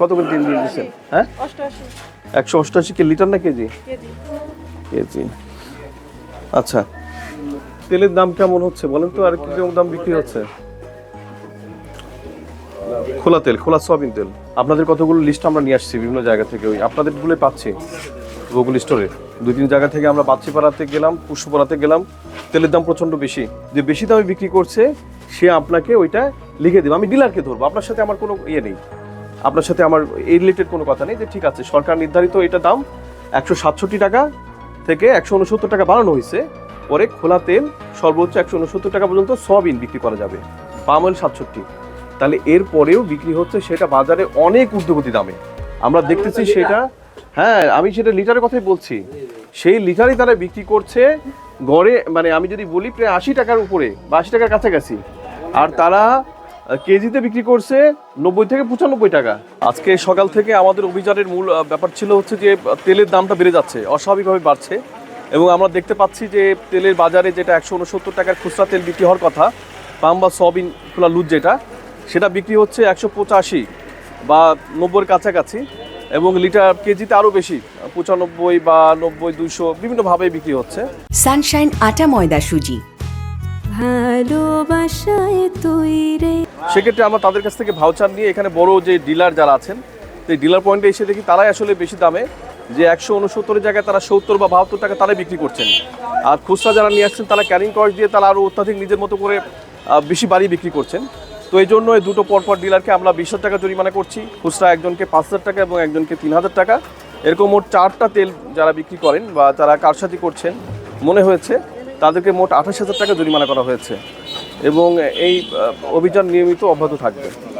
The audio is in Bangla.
কত করে দিন দিয়ে দিচ্ছেন হ্যাঁ? একশো অষ্টআশি কে লিটার না কেজি? কেজি। আচ্ছা। তেলের দাম কেমন হচ্ছে বলেন তো আর কীরকম দাম বিক্রি হচ্ছে? খোলা তেল খোলা সয়াবিন তেল। আপনাদের কতগুলো লিস্ট আমরা নিয়ে আসছি বিভিন্ন জায়গা থেকে ওই আপনাদেরগুলো পাচ্ছি গুগল স্টোরে দুই তিন জায়গা থেকে আমরা বাচ্চিপাড়াতে গেলাম পুষ্পপাড়াতে গেলাম। তেলের দাম প্রচণ্ড বেশি। যে বেশি দামে বিক্রি করছে সে আপনাকে ওইটা লিখে দেবে। আমি ডিলারকে ধরবো আপনার সাথে আমার কোনো ইয়ে নেই। আপনার সাথে আমার এই রিলেটেড কোনো কথা নেই যে ঠিক আছে, সরকার নির্ধারিত এটা দাম একশো সাতষট্টি টাকা থেকে একশো উনসত্তর টাকা বাড়ানো হয়েছে। পরে খোলা তেল, সর্বোচ্চ একশো উনসত্তর টাকা পর্যন্ত সয়াবিন বিক্রি করা যাবে পাম অয়েল সাতষট্টি। তাহলে এর পরেও বিক্রি হচ্ছে সেটা বাজারে অনেক ঊর্ধ্বগতি দামে। আমরা দেখতেছি সেটা হ্যাঁ আমি সেটা লিটারের কথাই বলছি। সেই লিটারই তারা বিক্রি করছে গড়ে মানে আমি যদি বলি প্রায় আশি টাকার উপরে বা আশি টাকার কাছাকাছি। আর তারা কেজিতে বিক্রি করছে নব্বই থেকে পঁচানব্বই টাকা। আজকে সকাল থেকে আমাদের অভিযানের মূল ব্যাপার ছিল হচ্ছে যে তেলের দামটা বেড়ে যাচ্ছে অস্বাভাবিকভাবে বাড়ছে। এবং আমরা দেখতে পাচ্ছি যে তেলের বাজারে যেটা একশো উনসত্তর টাকার খুচরা তেল বিক্রি হওয়ার কথা পাম বা সয়াবিন খোলা লুজ যেটা সেটা বিক্রি হচ্ছে একশো পঁচাশি বা নব্বইয়ের কাছাকাছি এবং লিটার কেজিতে আরও বেশি পঁচানব্বই বা নব্বই দুইশো বিভিন্নভাবে বিক্রি হচ্ছে। সানশাইন আটা ময়দা সুজি। ভালোবাসায় তৈরে সেক্ষেত্রে আমরা তাদের কাছ থেকে ভাউচার নিয়ে এখানে বড় যে ডিলার যারা আছেন, সেই ডিলার পয়েন্টে এসে দেখি তারাই আসলে বেশি দামে যে একশো উনসত্তরের জায়গায় তারা সত্তর বা বাহাত্তর টাকা তারাই বিক্রি করছেন। আর খুচরা যারা নিয়ে আসছেন, তারা ক্যারিং কস্ট দিয়ে তারা আরও অত্যাধিক নিজের মতো করে বেশি বাড়িয়ে বিক্রি করছেন। তো এই জন্য এই দুটো পরপর ডিলারকে আমরা বিশ টাকা জরিমানা করছি। খুচরা একজনকে পাঁচ হাজার টাকা এবং একজনকে তিন হাজার টাকা। এরকম মোট চারটা তেল যারা বিক্রি করেন বা যারা কারসাজি করছেন, মনে হয়েছে তাদেরকে মোট আঠাশ হাজার টাকা জরিমানা করা হয়েছে। এবং এই অভিযান নিয়মিত অব্যাহত থাকবে।